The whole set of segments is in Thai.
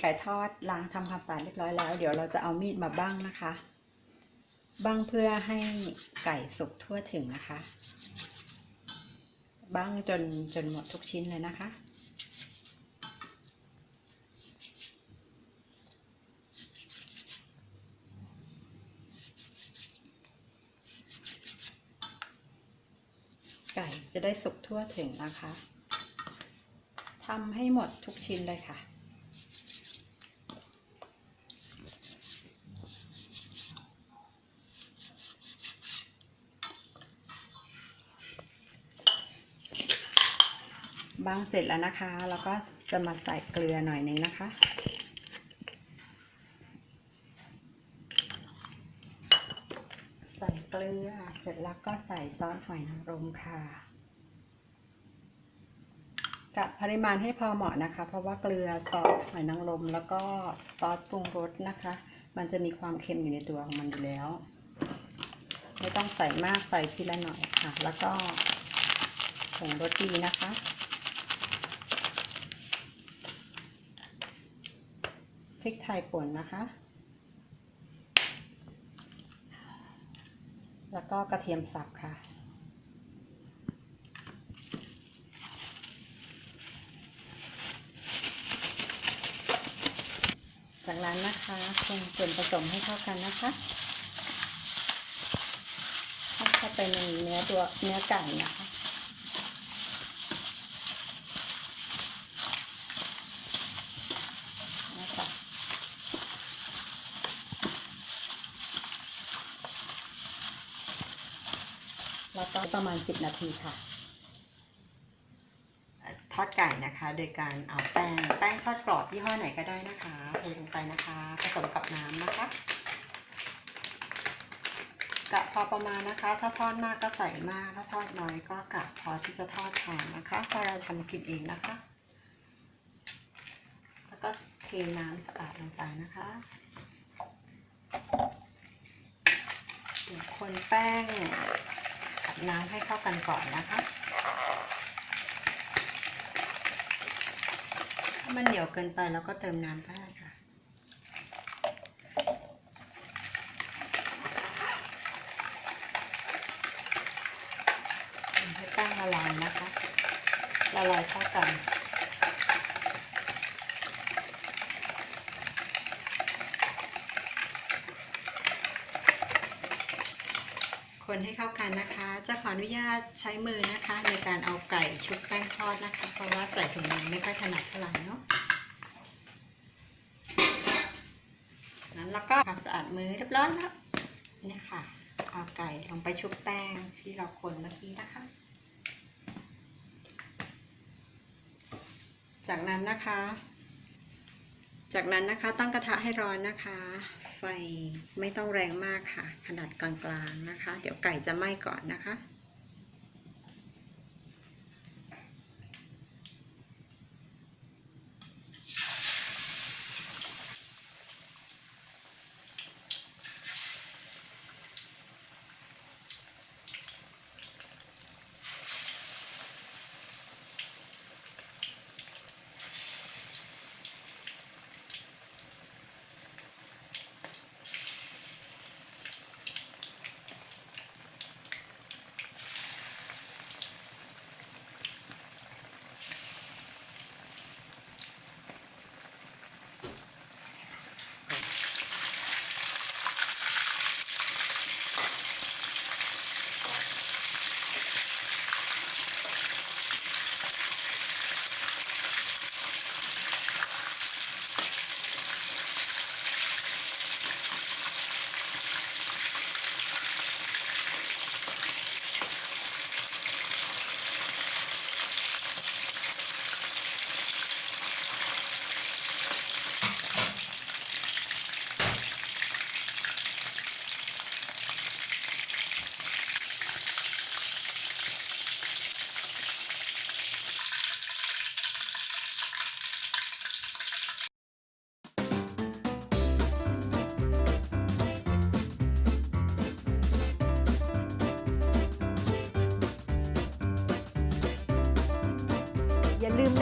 ไก่ทอดล้างทำความสะอาดเรียบร้อยแล้ว เดี๋ยวเราจะเอามีดมาบ้างนะคะ บ้างเพื่อให้ไก่สุกทั่วถึงนะคะ บ้างจนจนหมดทุกชิ้นเลยนะคะไก่จะได้สุกทั่วถึงนะคะ ทำให้หมดทุกชิ้นเลยค่ะ บางเสร็จแล้วนะคะ แล้วก็จะมาใส่เกลือหน่อยนึงนะคะ ใส่เกลือเสร็จแล้วก็ใส่ซอสหอยนางรมค่ะกะปริมาณให้พอเหมาะนะคะ เพราะว่าเกลือซอสหอยนางรมแล้วก็ซอสปรุงรสนะคะ มันจะมีความเค็มอยู่ในตัวของมันอยู่แล้ว ไม่ต้องใส่มากใส่ทีละหน่อยค่ะ แล้วก็ผงรสดีนะคะ ริกไทยป่นนะคะ แล้วก็กระเทียมสับค่ะ จากนั้นนะคะคนส่วนผสมให้เข้ากันนะคะให้เข้าไปในเนื้อตัวเนื้อไก่นะคะ แล้วก็ประมาณ 10 นาทีค่ะ ทอดไก่นะคะ โดยการเอาแป้งแป้งทอดกรอบยี่ห้อไหนก็ได้นะคะเทลงไปนะคะ ผสมกับน้ำนะคะกะพอประมาณนะคะ ถ้าทอดมากก็ใส่มาก ถ้าทอดน้อยก็กะพอที่จะทอดทานนะคะพราเราทำกินเองนะคะ แล้วก็เทน้ำสะอาดลงไปนะคะคนแป้ง น้ำให้เข้ากันก่อนนะคะถ้ามันเหนียวเกินไปเราก็เติมน้ำได้ค่ะ ให้แป้งละลายนะคะละลายเข้ากัน คนให้เข้ากันนะคะ จะขออนุญาตใช้มือนะคะ ในการเอาไก่ชุบแป้งทอดนะคะ เพราะว่าใส่ถุงมือไม่ค่อยถนัดเท่าไหร่เนาะนั้นแล้วก็ทำสะอาดมือเรียบร้อยแล้วเนี่ยค่ะ เอาไก่ลงไปชุบแป้งที่เราคนเมื่อกี้นะคะ จากนั้นนะคะ จากนั้นนะคะตั้งกระทะให้ร้อนนะคะ ไฟไม่ต้องแรงมากค่ะ ขนาดกลางๆนะคะ เดี๋ยวไก่จะไหม้ก่อนนะคะ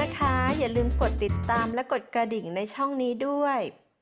นะคะ อย่าลืมกดติดตามและกดกระดิ่งในช่องนี้ด้วย